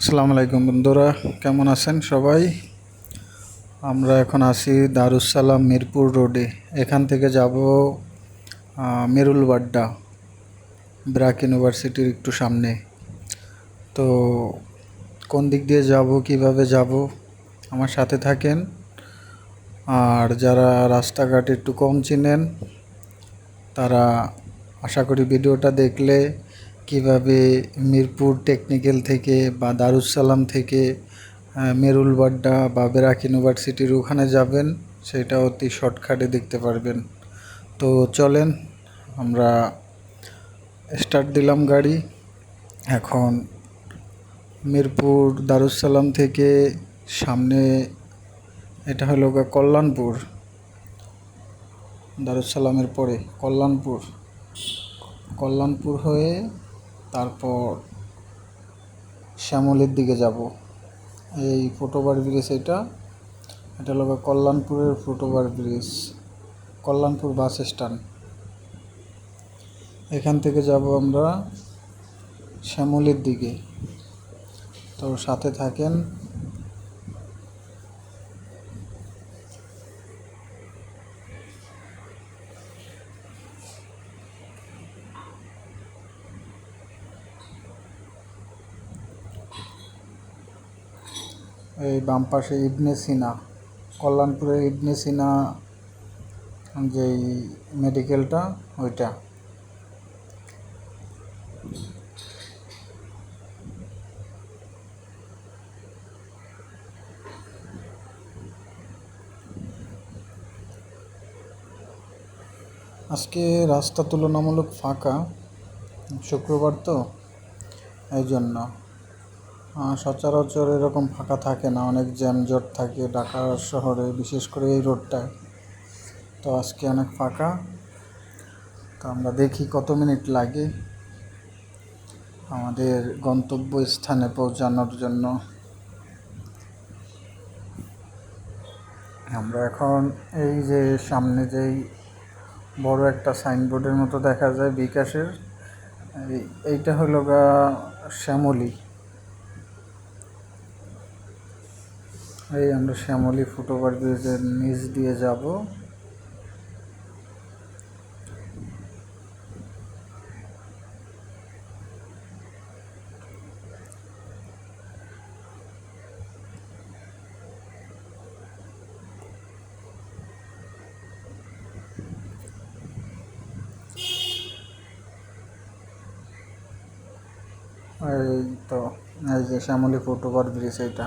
আসসালামু আলাইকুম বন্ধুরা, কেমন আছেন সবাই? আমরা এখন আছি দারুসালাম মিরপুর রোডে। এখান থেকে যাব মেরুলবাড্ডা ব্র্যাক ইউনিভার্সিটির একটু সামনে। তো কোন দিক দিয়ে যাব, কীভাবে যাব, আমার সাথে থাকেন। আর যারা রাস্তাঘাট একটু কম চিনেন, তারা আশা করি ভিডিওটা দেখলে কীভাবে মিরপুর টেকনিক্যাল থেকে বা দারুসালাম থেকে মেরুলবাড্ডা বা বেরাক ইউনিভার্সিটির ওখানে যাবেন, সেটা অতি শর্টকাটে দেখতে পারবেন। তো চলেন, আমরা স্টার্ট দিলাম গাড়ি। এখন মিরপুর দারুসালাম থেকে সামনে এটা হলো কল্যাণপুর দারুসালামের পরে কল্যাণপুর। কল্যাণপুর হয়ে তারপর শ্যামলের দিকে যাব। এই ফুটওভার ব্রিজ এটা এটা হলো কল্যাণপুরের foot over bridge, Kalyanpur bus stand. এখান থেকে যাব আমরা শ্যামলের দিকে। তো সাথে থাকেন এই বাম পাশে ইবনে সিনা, কল্যাণপুরের ইবনে সিনা যেই মেডিকেলটা, ওইটা। আজকে রাস্তা তুলনামূলক ফাঁকা, শুক্রবার তো এই জন্য সচরাচর এরকম ফাঁকা থাকে না, অনেক জ্যামজট থাকে ঢাকা শহরে, বিশেষ করে এই রোডটায়। তো আজকে অনেক ফাঁকা। তো আমরা দেখি কত মিনিট লাগে আমাদের গন্তব্য স্থানে পৌঁছানোর জন্য। আমরা এখন এই যে সামনে যেই বড় একটা সাইনবোর্ডের মতো দেখা যায় বিকাশের, এই- এইটা হলো গা শ্যামলী। এই আমরা শ্যামলী ফুটওভার ব্রিজের নিচ দিয়ে যাব। এই তো, এই যে শ্যামলী ফুটওভার ব্রিজ এইটা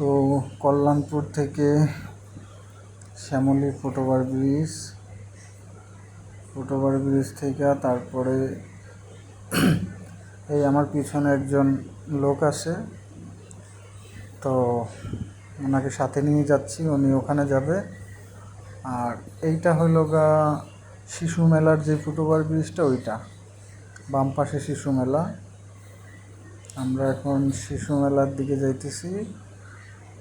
তো কল্যাণপুর থেকে Shyamoli foot over bridge foot over bridge থেকে তারপরে এই আমার পিছনে একজন লোক আছে। তো ওনাকে সাথে নিয়ে যাচ্ছি, উনি ওখানে যাবে। আর এইটা হইল গা শিশু মেলার যে ফুটওভার ব্রিজটা, ওইটা। বাম পাশে শিশু মেলা। আমরা এখন শিশু মেলার দিকে যাইতেছি।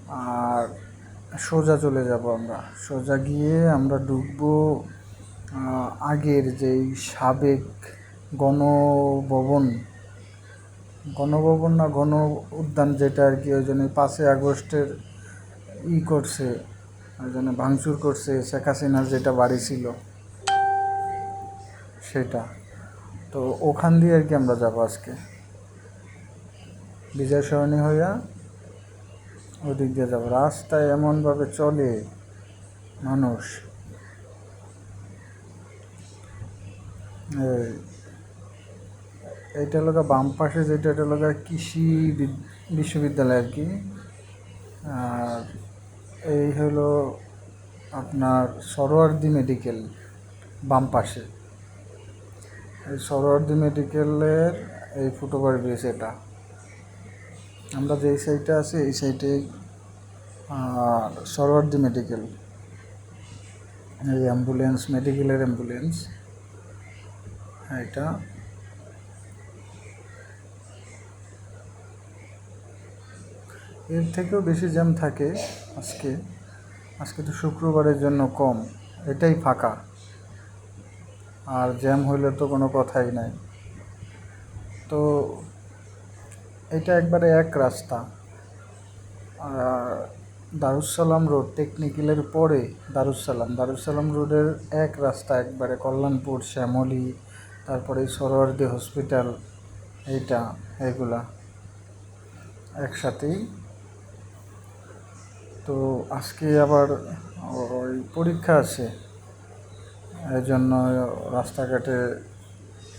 আর সোজা চলে যাব আমরা। সোজা গিয়ে আমরা ঢুকবো আগের যেই সাবেক গণভবন। গণভবন না, গণ উদ্যান যেটা আর কি, ওই জন্য পাঁচই আগস্টের ই করছে, ওই জন্য ভাঙচুর করছে শেখ হাসিনার যেটা বাড়ি ছিল সেটা। তো ওখান দিয়ে আর কি আমরা যাব আজকে। বিজয় সরণি হইয়া ওদিক দিয়ে যাব। রাস্তায় এমনভাবে চলে মানুষ। এইটা হলো বাম পাশে যেটা, এটা হলো কৃষি বিদ- বিশ্ববিদ্যালয় আর কি। আর এই হলো আপনার সরোয়ার্দি মেডিকেল বাম পাশে। এই সরোয়ার্দি মেডিকেলের এই ফুটওভার ব্রিজ এটা। আমরা যেই সাইডে আছি, এই সাইডে আর সরোয়ার্দি মেডিকেল এই অ্যাম্বুলেন্স মেডিকেলের অ্যাম্বুলেন্স এটা। এর থেকেও বেশি জ্যাম থাকে আজকে। আজকে তো শুক্রবারের জন্য কম। এটাই ফাঁকা। আর জ্যাম হইলে তো কোনো কথাই নাই। তো এটা একবারে এক রাস্তা। আর দারুসালাম রোড টেকনিক্যালের পরে দারুসালাম দারুসালাম রোডের এক রাস্তা একবারে কল্যাণপুর, শ্যামলী, তারপরে সরোয়ারদি হসপিটাল এইটা এগুলা একসাথেই। তো আজকে আবার ওই পরীক্ষা আছে এই জন্য রাস্তাঘাটে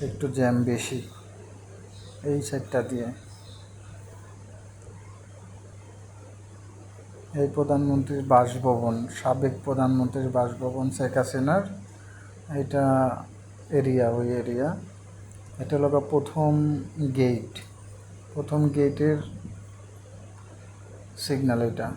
একটু জ্যাম বেশি, এই সাইডটা দিয়ে। এই প্রধানমন্ত্রীর বাসভবন, সাবেক প্রধানমন্ত্রীর বাসভবন শেখ হাসিনার। এটা এরিয়া, ওই এরিয়া। এটা হলো প্রথম গেট প্রথম গেটের সিগন্যাল এটা।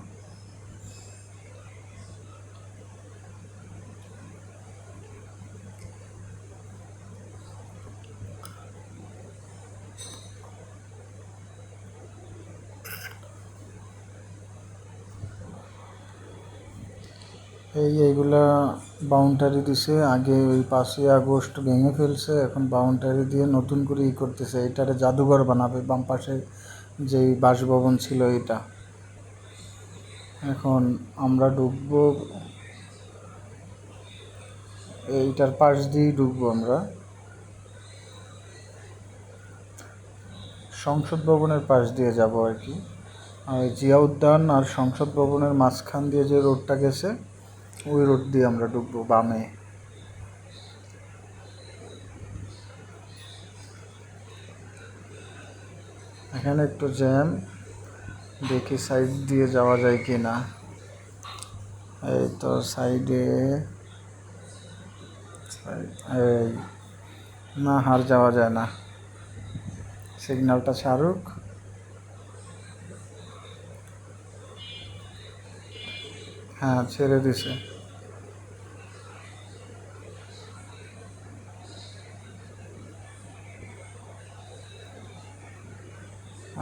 এই এইগুলা বাউন্ডারি দিছে। আগে ওই পাঁচই আগস্ট ভেঙে ফেলছে, এখন বাউন্ডারি দিয়ে নতুন করে ই করতেছে। এটারে জাদুঘর বানাবে, বাম পাশে যেই বাসভবন ছিল এটা এখন আমরা ঢুকবো, এইটার পাশ দিয়েই ঢুকবো আমরা। সংসদ ভবনের পাশ দিয়ে যাব আর কি। আর জিয়া উদ্যান আর সংসদ ভবনের মাঝখান দিয়ে যে রোডটা গেছে ওই রোড দিয়ে আমরা ঢুকবো বামে। এখানে একটু জ্যাম, দেখি সাইড দিয়ে যাওয়া যায় কি না এই তো সাইডে এই, না হার যাওয়া যায় না। সিগন্যালটা ছাড়ুক। হ্যাঁ ছেড়ে দিছে।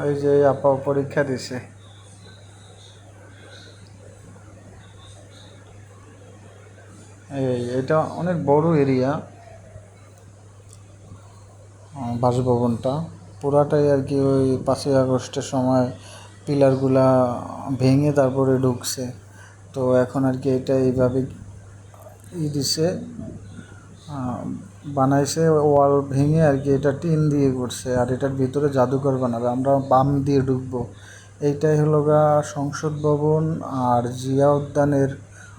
ওই যে আপা পরীক্ষা দিছে। এই, এটা অনেক বড় এরিয়া বাসভবনটা। পুরাটাই আর কি ওই পাঁচই আগস্টের সময় পিলারগুলা ভেঙে তারপরে ঢুকছে। তো এখন আর কি এটা এইভাবে ই দিছে বানাইছে, ওয়াল ভেঙে আর কি এটা টিন দিয়ে করছে, আর এটার ভিতরে জাদুঘর বানাবে, আমরা বাম দিয়ে ঢুকবো। এইটাই হলো গা সংসদ ভবন আর জিয়া উদ্যানের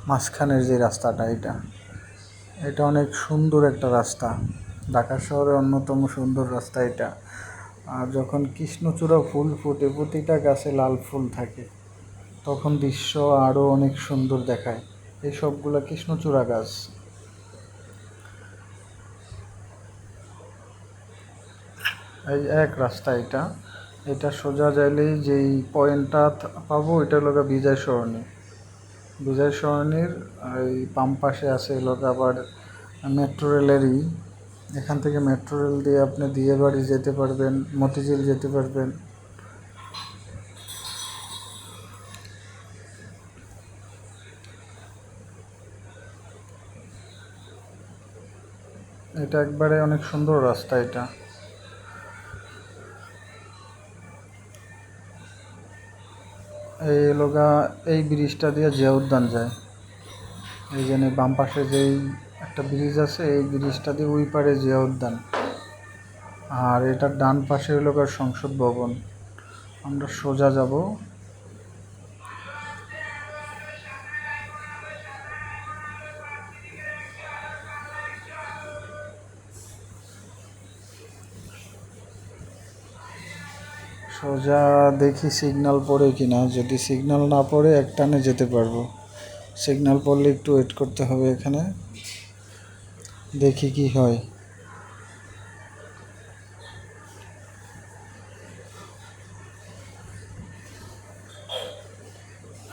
মাঝখানের যে রাস্তাটা এটা। এটা অনেক সুন্দর একটা রাস্তা, ঢাকা শহরের অন্যতম সুন্দর রাস্তা এটা। আর যখন কৃষ্ণচূড়া ফুল ফুটে, প্রতিটা গাছে লাল ফুল থাকে। তখন দৃশ্য আরও অনেক সুন্দর দেখায়। এই সবগুলো কৃষ্ণচূড়া গাছ। এই এক রাস্তা এটা। এটা সোজা যাইলেই যেই পয়েন্টটা পাবো, এটা গিয়ে বিজয় সরণি। বিজয় সরণির এই বাম পাশে আছে হলো আবার মেট্রো রেলেরই এখান থেকে মেট্রো রেল দিয়ে আপনি দিয়ে বাড়ি যেতে পারবেন, মতিঝিল যেতে পারবেন। এটা একবারে অনেক সুন্দর রাস্তা এটা। এই এলাকা এই ব্রিজটা দিয়ে জিয়া উদ্যান যায়। এই জন্য বাম পাশে যেই একটা ব্রিজ আছে, এই ব্রিজটা দিয়ে ওই পারে জিয়া উদ্যান আর এটার ডান পাশে গিয়ে সংসদ ভবন। আমরা সোজা যাব। সোজা দেখি সিগনাল পড়ে কি না যদি সিগনাল না পড়ে একটানে যেতে পারব। সিগনাল পড়লে একটু ওয়েট করতে হবে এখানে। দেখি কি হয়।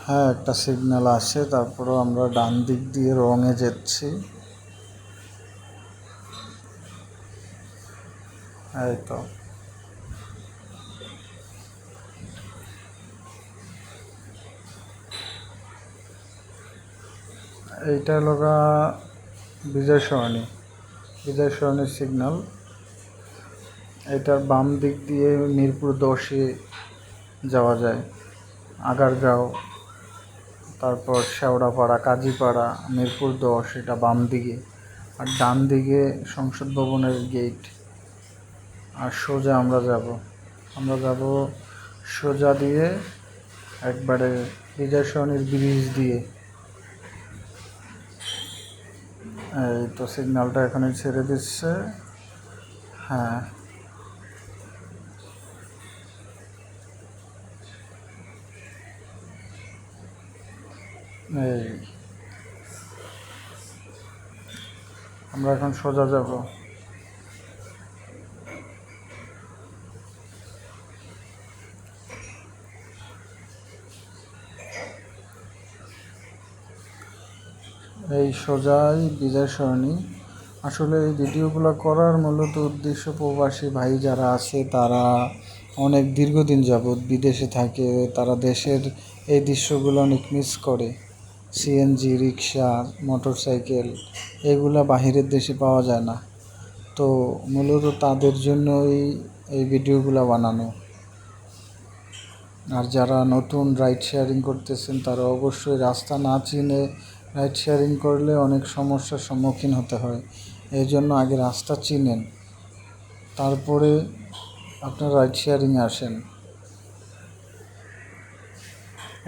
হ্যাঁ একটা সিগন্যাল আসে। তারপরে আমরা ডান দিক দিয়ে রঙে যাচ্ছি। এই তো। এইটা লগা বিজয় সরণি, বিজয় সরণির সিগন্যাল এটার বাম দিক দিয়ে মিরপুর দশে যাওয়া যায়, আগারগাঁও, তারপর শেওড়াপাড়া, কাজীপাড়া, মিরপুর দশ এটা বাম দিকে। আর ডান দিকে সংসদ ভবনের গেট আর সোজা আমরা যাব আমরা যাব সোজা দিয়ে একবারে বিজয় সরণির ব্রিজ দিয়ে। এই তো সিগন্যালটা এখানে ছেড়ে দিচ্ছে। হ্যাঁ। এই। আমরা এখন সোজা যাব। এই সোজাই বিজয় সরণি। আসলে এই ভিডিওগুলো করার মূলত উদ্দেশ্য প্রবাসী ভাই যারা আছে, তারা অনেক দীর্ঘদিন যাবৎ বিদেশে থাকে, তারা দেশের এই দৃশ্যগুলো অনেক মিস করে। সিএনজি রিক্সা মোটর সাইকেল এগুলা বাহিরের দেশে পাওয়া যায় না। তো মূলত তাদের জন্যই এই ভিডিওগুলো বানানো। আর যারা নতুন রাইড শেয়ারিং করতেছেন, তারা অবশ্যই রাস্তা না চিনে রাইড শেয়ারিং করলে অনেক সমস্যার সম্মুখীন হতে হয়। এই জন্য আগে রাস্তা চিনেন। তারপরে আপনার রাইড শেয়ারিংয়ে আসেন।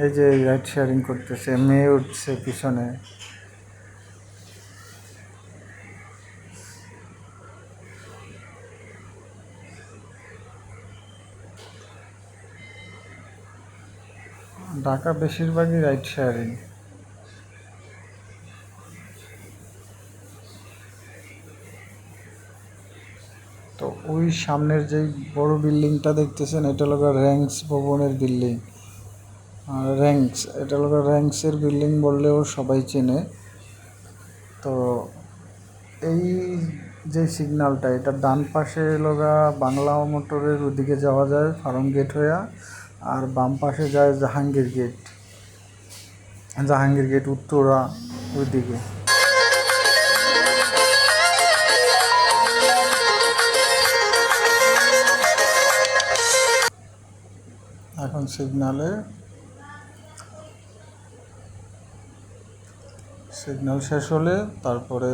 এই যে রাইড শেয়ারিং করতেছে, মেয়ে উঠছে পিছনে। ঢাকা বেশিরভাগই রাইড শেয়ারিং তো ওই সামনের যেই বড় বিল্ডিংটা দেখতেছেন, এটা হলো র্যাঙ্কস ভবনের বিল্ডিং। আর র্যাঙ্কস, এটা হলো র্যাঙ্কসের বিল্ডিং বললেও সবাই চেনে। তো এই যে সিগন্যালটা, এটা ডান পাশে লগা বাংলা মোটরের ওদিকে যাওয়া যায় ফার্ম গেট হয়ে আর বাম পাশে যায় জাহাঙ্গীর গেট। জাহাঙ্গীর গেট উত্তরা ওইদিকে। এখন সিগনালে সিগন্যাল শেষ হলে তারপরে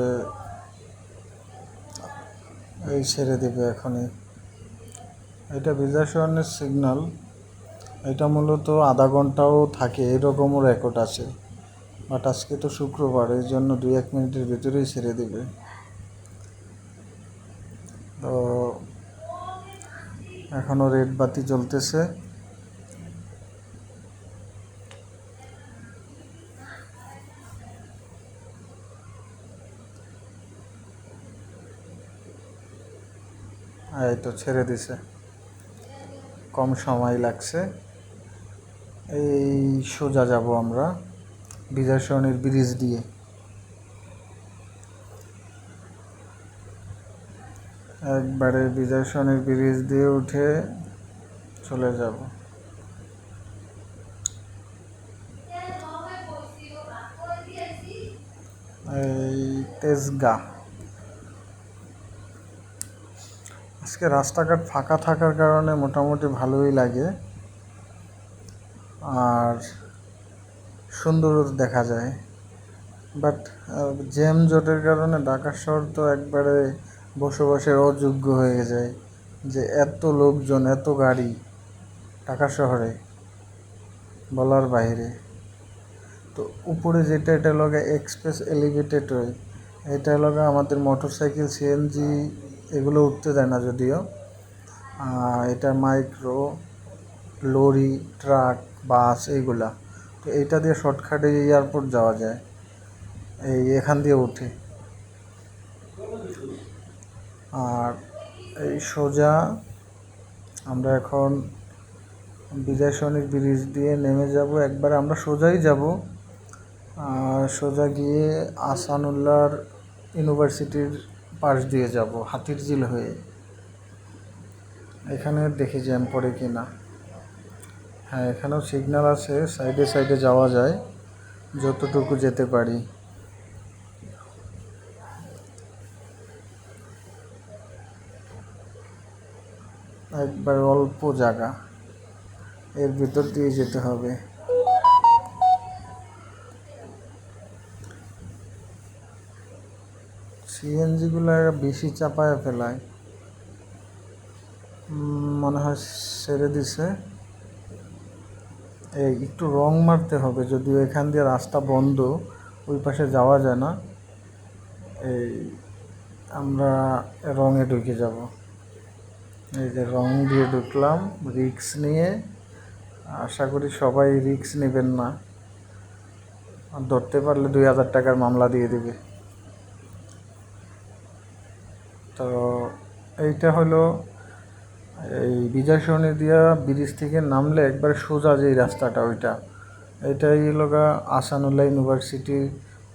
এই ছেড়ে দেবে এখনই। এটা বিদ্যাসরণের সিগনাল এটা মূলত আধা ঘন্টাও থাকে, এরকমও রেকর্ড আছে। বাট আজকে তো শুক্রবার, এই জন্য দুই এক মিনিটের ভিতরেই ছেড়ে দেবে। তো এখনও রেড বাতি জ্বলতেছে। এই তো ছেড়ে দিছে। কম সময় লাগছে। এই সোজা যাব আমরা বিজয় ব্রিজ দিয়ে। একবারে বিজয় ব্রিজ দিয়ে উঠে চলে যাব। এই তেজগাঁ। আজকে রাস্তাঘাট ফাঁকা থাকার কারণে মোটামুটি ভালোই লাগে। আর সুন্দর দেখা যায়। বাট জ্যাম জটের কারণে ঢাকা শহর তো একবারে বসবাসের অযোগ্য হয়ে যায় যে এত লোকজন, এত গাড়ি ঢাকা শহরে বলার বাইরে। তো উপরে যেটা, এটা লগে এক্সপ্রেস এলিভেটেড হয় এটা লগে আমাদের মোটর সাইকেল সিএনজি এগুলো উঠতে দেয় না যদিও। এটা মাইক্রো লরি ট্রাক বাস এইগুলা তো এইটা দিয়ে শর্টকাটে এয়ারপোর্ট যাওয়া যায়। এই এখান দিয়ে উঠে। আর এই সোজা আমরা এখন বিজয় সৈনিক ব্রিজ দিয়ে নেমে যাব। একবার আমরা সোজাই যাব। সোজা গিয়ে আসানুল্লাহর ইউনিভার্সিটির পাশ দিয়ে যাব, হাতির ঝিল হয়ে। এখানে দেখি জ্যাম পড়ে কি না। হ্যাঁ এখানেও সিগন্যাল আছে সাইডে সাইডে যাওয়া যায়, যতটুকু যেতে পারি। একবার অল্প জায়গা, এর ভিতর দিয়ে যেতে হবে। সিএনজিগুলো বেশি চাপায় ফেলায়। মনে হয় সেরে দিছে। এই একটু রং মারতে হবে, যদিও এখান দিয়ে রাস্তা বন্ধ, ওই পাশে যাওয়া যায় না। এই আমরা রঙে ঢুকে যাব। এই যে রং দিয়ে ঢুকলাম, রিক্স নিয়ে। আশা করি সবাই রিক্স নেবেন না। ধরতে পারলে দুই হাজার টাকার মামলা দিয়ে দিবে। তো এইটা হলো এই বিজয় সরণি দিয়া ব্রিজ থেকে নামলে একবার সোজা যে রাস্তাটা ওইটা। এটাই হলো গা আসানুল্লাহ ইউনিভার্সিটি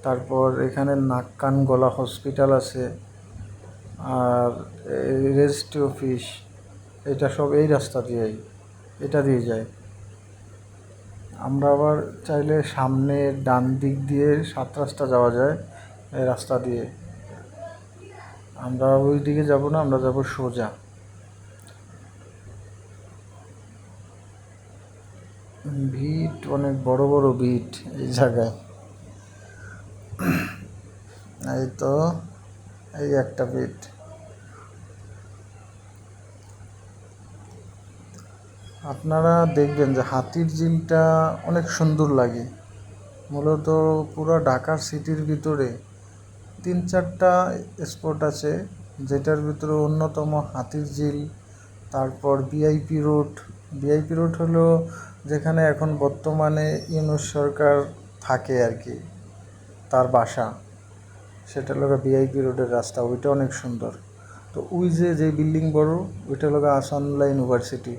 তারপর এখানে নাক কান গলা হসপিটাল আছে, আর রেজিস্ট্রি অফিস এটা সব এই রাস্তা দিয়েই, এটা দিয়ে যায়। আমরা আবার চাইলে সামনে ডান দিক দিয়ে সাত রাস্তা যাওয়া যায় এই রাস্তা দিয়ে। আমরা ওই দিকে যাব না, আমরা যাব সোজা। ভিট, অনেক বড় বড় ভিট এই জায়গায়। এই তো, এই একটা ভিট। আপনারা দেখবেন যে হাতির ঝিলটা অনেক সুন্দর লাগে। মূলত পুরো ঢাকার সিটির ভিতরে তিন চারটা স্পট আছে, যেটার ভিতরে অন্যতম হাতির ঝিল, তারপর বিআইপি রোড বিআইপি রোড হলো যেখানে এখন বর্তমানে ইউনুস সরকার থাকে আর কি, তার বাসা। সেটা হলো বিআইপি রোডের রাস্তা, ওইটা অনেক সুন্দর। তো ওই যে যে বিল্ডিং বড়, ওইটা হলো আসানুল্লাহ ইউনিভার্সিটি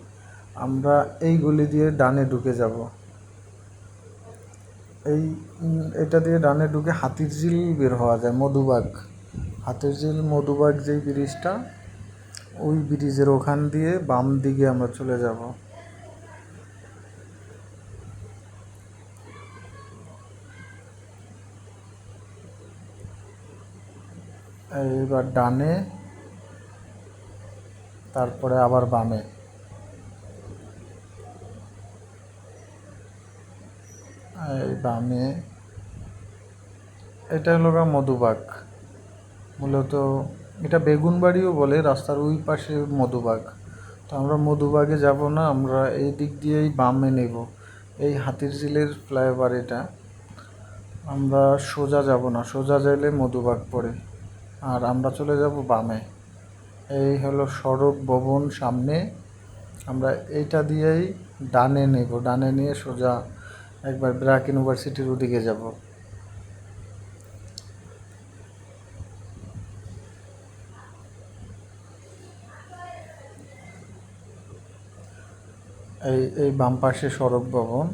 আমরা এই গলি দিয়ে ডানে ঢুকে যাব। এই এটা দিয়ে ডানে ঢুকে হাতির ঝিল বের হওয়া যায়, মধুবাগ। হাতির ঝিল, মধুবাগ যেই ব্রিজটা, ওই ব্রিজের ওখান দিয়ে বাম দিকে আমরা চলে যাব। এইবার ডানে, তারপরে আবার বামে। বামে। এটা হলো মধুবাগ। মূলত এটা বেগুনবাড়িও বলে, রাস্তার ওই পাশে মধুবাগ। তো আমরা মধুবাগে যাব না, আমরা এই দিক দিয়েই বামে নেব। এই হাতির ঝিলের ফ্লাইওভার এটা। আমরা সোজা যাব না, সোজা যাইলে মধুবাগ পড়ে। আর আমরা চলে যাব বামে। এই হলো সড়ক ভবন সামনে। আমরা এইটা দিয়েই ডানে নেব, ডানে নিয়ে সোজা একবার ব্র্যাক ইউনিভার্সিটির ওদিকে যাব। এই এই বাম পাশে সড়ক ভবন।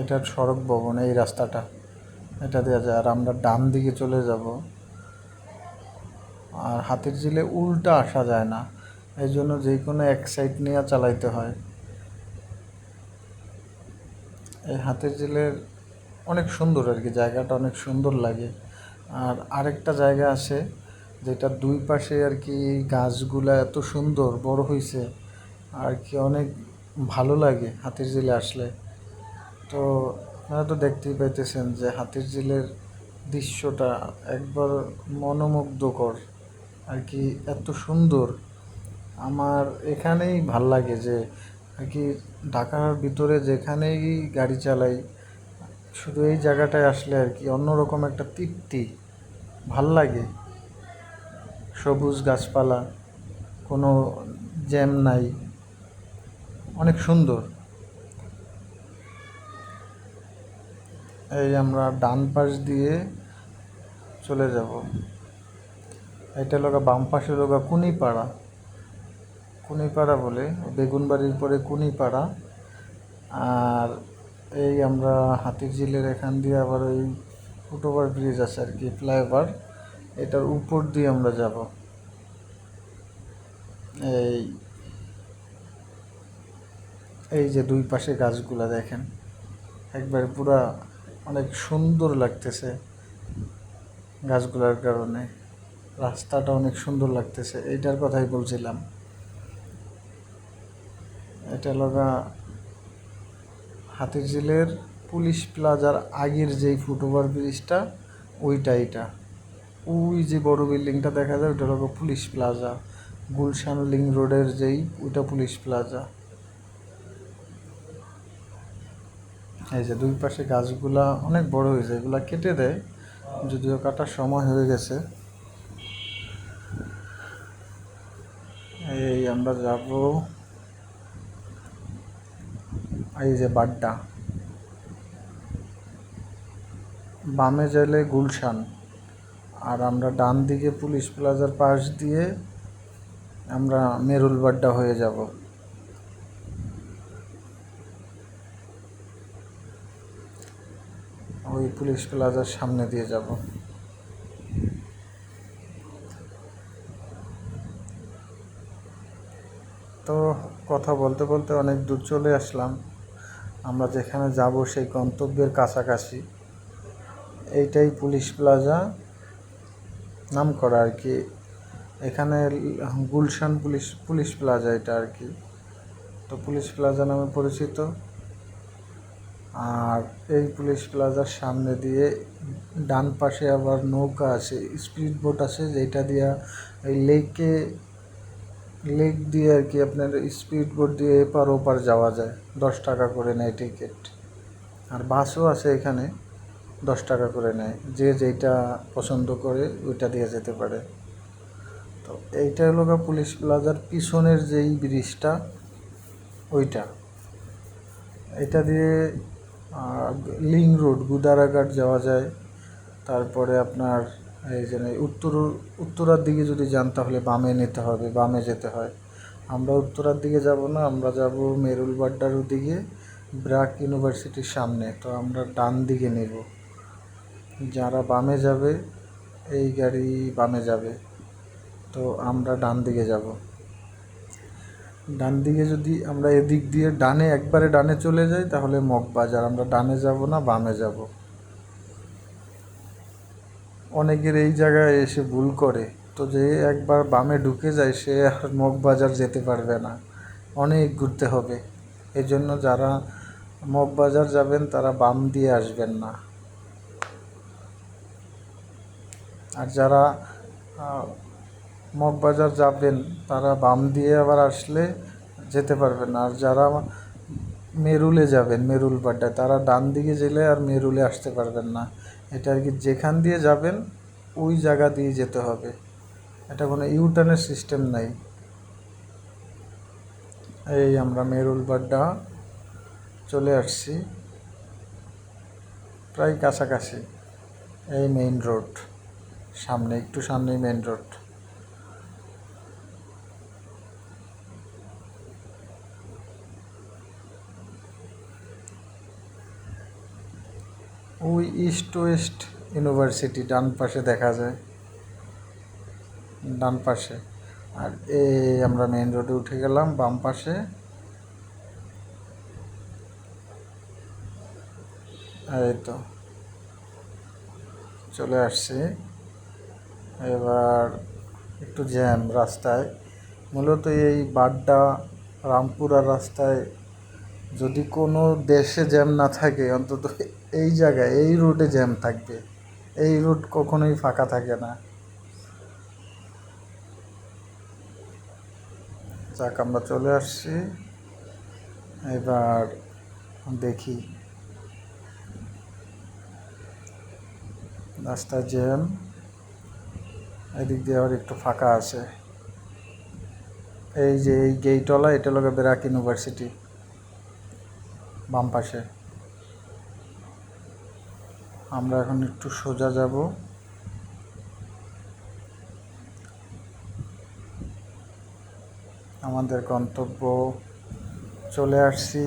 এটা সড়ক ভবন, এই রাস্তাটা। এটা দেওয়া যায়। আর আমরা ডান দিকে চলে যাব। আর হাতির জিলে উল্টা আসা যায় না। এই জন্য যে কোনো এক সাইড নিয়ে চালাইতে হয়। এই হাতির ঝিলের অনেক সুন্দর আর কি, জায়গাটা অনেক সুন্দর লাগে। আর আরেকটা জায়গা আছে, যেটা দুই পাশে আর কি গাছগুলা এত সুন্দর, বড় হয়েছে আর কি অনেক ভালো লাগে হাতির ঝিলে আসলে। তো আপনারা তো দেখতেই পাইতেছেন যে হাতির ঝিলের দৃশ্যটা একবার মনোমুগ্ধকর, আর কি এত সুন্দর। আমার এখানেই ভালো লাগে যে আর কি ঢাকার ভিতরে যেখানেই গাড়ি চালাই, শুধু এই জায়গাটায় আসলে আর কি, অন্যরকম একটা তৃপ্তি, ভালো লাগে। সবুজ গাছপালা, কোনো জ্যাম নাই, অনেক সুন্দর। এই আমরা ডান পাশ দিয়ে চলে যাব। এটা লগা বাম পাশে লগা কুনিপাড়া। কুনিপাড়া বলে, বেগুনবাড়ির পরে কুনিপাড়া। আর এই আমরা হাতির ঝিলের এখান দিয়ে আবার ওই ফুটওভার ব্রিজ আছে আর কি ফ্লাইওভার এটার উপর দিয়ে আমরা যাব। এই এই যে দুই পাশে গাছগুলা দেখেন, একবার পুরা অনেক সুন্দর লাগতেছে গাছগুলার কারণে। রাস্তাটা অনেক সুন্দর লাগতেছে, এইটার কথাই বলছিলাম। এটা লগা হাতিরঝিলের পুলিশ প্লাজার আগের যেই ফুটওভার ব্রিজটা, ওইটা এটা। ওই যে বড় বিল্ডিংটা দেখা যায় ওটা হলো পুলিশ প্লাজা। গুলশান লিং রোডের যেই, ওইটা পুলিশ প্লাজা। এই যে দুই পাশে গাছগুলা অনেক বড় হয়েছে, এগুলা কেটে দেয়, যদিও কাটার সময় হয়ে গেছে। এই আমরা যাব এই যে বাড্ডা। বামে গেলে গুলশান, আর আমরা ডান দিকে পুলিশ প্লাজার পাশ দিয়ে আমরা মেরুল বাড্ডা হয়ে যাব। ওই পুলিশ প্লাজার সামনে দিয়ে যাব। তো কথা বলতে বলতে অনেক দূর চলে আসলাম। আমরা যেখানে যাব সেই গন্তব্যের কাছাকাছি, এইটাই পুলিশ প্লাজা নাম করা আর কি। এখানে গুলশান পুলিশ পুলিশ প্লাজা এটা আর কি। তো পুলিশ প্লাজা নামে পরিচিত। আর এই পুলিশ প্লাজার সামনে দিয়ে ডান পাশে আবার নৌকা আছে, স্পিড বোট আছে, যেটা দিয়া এই লেকে লেক দিয়ে আর কি আপনার স্পিড বোট দিয়ে এপার ওপার যাওয়া যায়। দশ টাকা করে নেয় টিকিট আর বাসও আছে এখানে, দশ টাকা করে নেয়। যে যেটা পছন্দ করে ওইটা দিয়ে যেতে পারে। তো এইটা হলো পুলিশ প্লাজার পিছনের যেই ব্রিজটা ওইটা। এটা দিয়ে লিং রোড গুদারাঘাট যাওয়া যায়। তারপরে আপনার এই যে উত্তর, উত্তরার দিকে যদি যান তাহলে বামে নিতে হবে, বামে যেতে হয়। আমরা উত্তরার দিকে যাব না, আমরা যাব মেরুল বাড্ডার দিকে ব্র্যাক ইউনিভার্সিটির সামনে। তো আমরা ডান দিকে নেব। যারা বামে যাবে, এই গাড়ি বামে যাবে। তো আমরা ডান দিকে যাব। ডান দিকে যদি আমরা এদিক দিয়ে ডানে একবারে ডানে চলে যাই, তাহলে মগবাজার। আমরা ডানে যাব না, বামে যাব। অনেকের এই জায়গায় এসে ভুল করে। তো যে একবার বামে ঢুকে যায়, সে আর মগবাজার যেতে পারবে না। অনেক ঘুরতে হবে। এই জন্য যারা মগবাজার যাবেন, তারা বাম দিয়ে আসবেন না। আর যারা মগবাজার যাবেন, তারা বাম দিয়ে আবার আসলে যেতে পারবেন আর যারা মেরুলে যাবেন, মেরুল বাড্ডায় তারা ডান দিকে গেলে আর মেরুলে আসতে পারবেন না। এটা আর কি যেখান দিয়ে যাবেন, ওই জায়গা দিয়ে যেতে হবে। এটা কোনো ইউটার্নের সিস্টেম নাই। এই আমরা মেরুল বাড্ডা চলে আসছি। প্রায় কাছাকাছি, এই মেইন রোড সামনে, একটু সামনেই মেইন রোড ওই ইস্ট ওয়েস্ট ইউনিভার্সিটি ডান পাশে দেখা যায়। ডান পাশে। আর এই আমরা মেইন রোডে উঠে গেলাম, বাম পাশে। এই তো। চলে আসছি। এবার একটু জ্যাম রাস্তায়। মূলত এই বাড্ডা রামপুরা রাস্তায় যদি কোনো দেশে জ্যাম না থাকে, অন্তত এই জায়গায়, এই রুটে জ্যাম থাকবে। এই রুট কখনোই ফাঁকা থাকে না। যাক, আমরা চলে আসছি। এবার দেখি। রাস্তা জ্যাম। এদিক দিয়ে আবার একটু ফাঁকা আছে। এই যে, এই গেইটলা এটা হলো বেরাক ইউনিভার্সিটি। বাম পাশে। আমরা এখন একটু সোজা যাব। আমাদের গন্তব্য চলে আসছি।